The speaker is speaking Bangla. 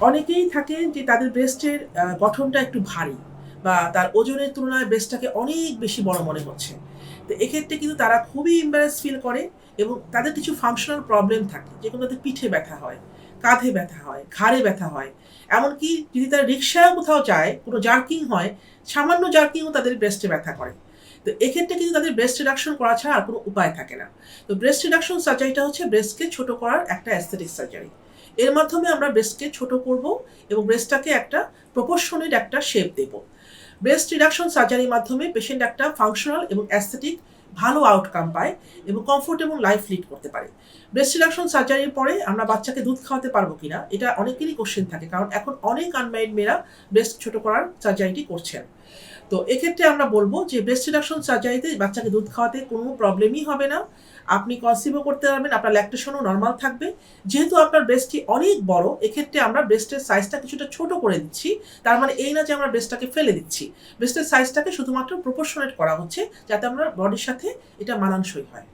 অনেকেই থাকেন যে তাদের ব্রেস্টের গঠনটা একটু ভারী বা তার ওজনের তুলনায় ব্রেস্টটাকে অনেক বেশি বড় মনে হচ্ছে। তো এক্ষেত্রে কিন্তু তারা খুবই ইম্বারেন্স ফিল করে এবং তাদের কিছু ফাংশনাল প্রবলেম থাকে। যেগুলো তাদের পিঠে ব্যথা হয়, কাঁধে ব্যথা হয়, ঘাড়ে ব্যথা হয়। এমনকি যদি তারা রিক্সায় কোথাও যায়, কোনো জার্কিং হয়, সামান্য জার্কিংও তাদের ব্রেস্টে ব্যথা করে। তো এক্ষেত্রে কিন্তু তাদের ব্রেস্ট রিডাকশন করা ছাড়া আর কোনো উপায় থাকে না। তো ব্রেস্ট রিডাকশন সার্জারিটা হচ্ছে ব্রেস্টকে ছোট করার একটা অ্যাস্থেটিক সার্জারি এর মাধ্যমে আমরা ব্রেস্টকে ছোট করব এবং ব্রেস্টটাকে একটা প্রপোর্শনের একটা শেপ দেব। ব্রেস্ট রিডাকশন সার্জারির মাধ্যমে পেশেন্ট একটা ফাংশনাল এবং অ্যাস্থেটিক ভালো আউটকাম পায় এবং কমফোর্ট এবং লাইফ লিড করতে পারে। ব্রেস্ট রিডাকশন সার্জারির পরে আমরা বাচ্চাকে দুধ খাওয়াতে পারব কিনা, এটা অনেকেরই কোশ্চেন থাকে, কারণ এখন অনেক আনম্যারিড মেয়েরা ব্রেস্ট ছোট করার সার্জারিটি করছেন। তো এক্ষেত্রে আমরা বলব যে ব্রেস্ট রিডাকশন সার্জারিতে বাচ্চাকে দুধ খাওয়াতে কোনো প্রবলেমই হবে না। আপনি কনসিভও করতে পারবেন, আপনার ল্যাকটেশনও নর্মাল থাকবে। যেহেতু আপনার ব্রেস্টটি অনেক বড়, এক্ষেত্রে আমরা ব্রেস্টের সাইজটা কিছুটা ছোট করে দিচ্ছি। তার মানে এই না যে আমরা ব্রেস্টটাকে ফেলে দিচ্ছি। ব্রেস্টের সাইজটাকে শুধুমাত্র প্রপোর্শনেট করা হচ্ছে, যাতে আমরা বডির সাথে এটা মানানসই হয়।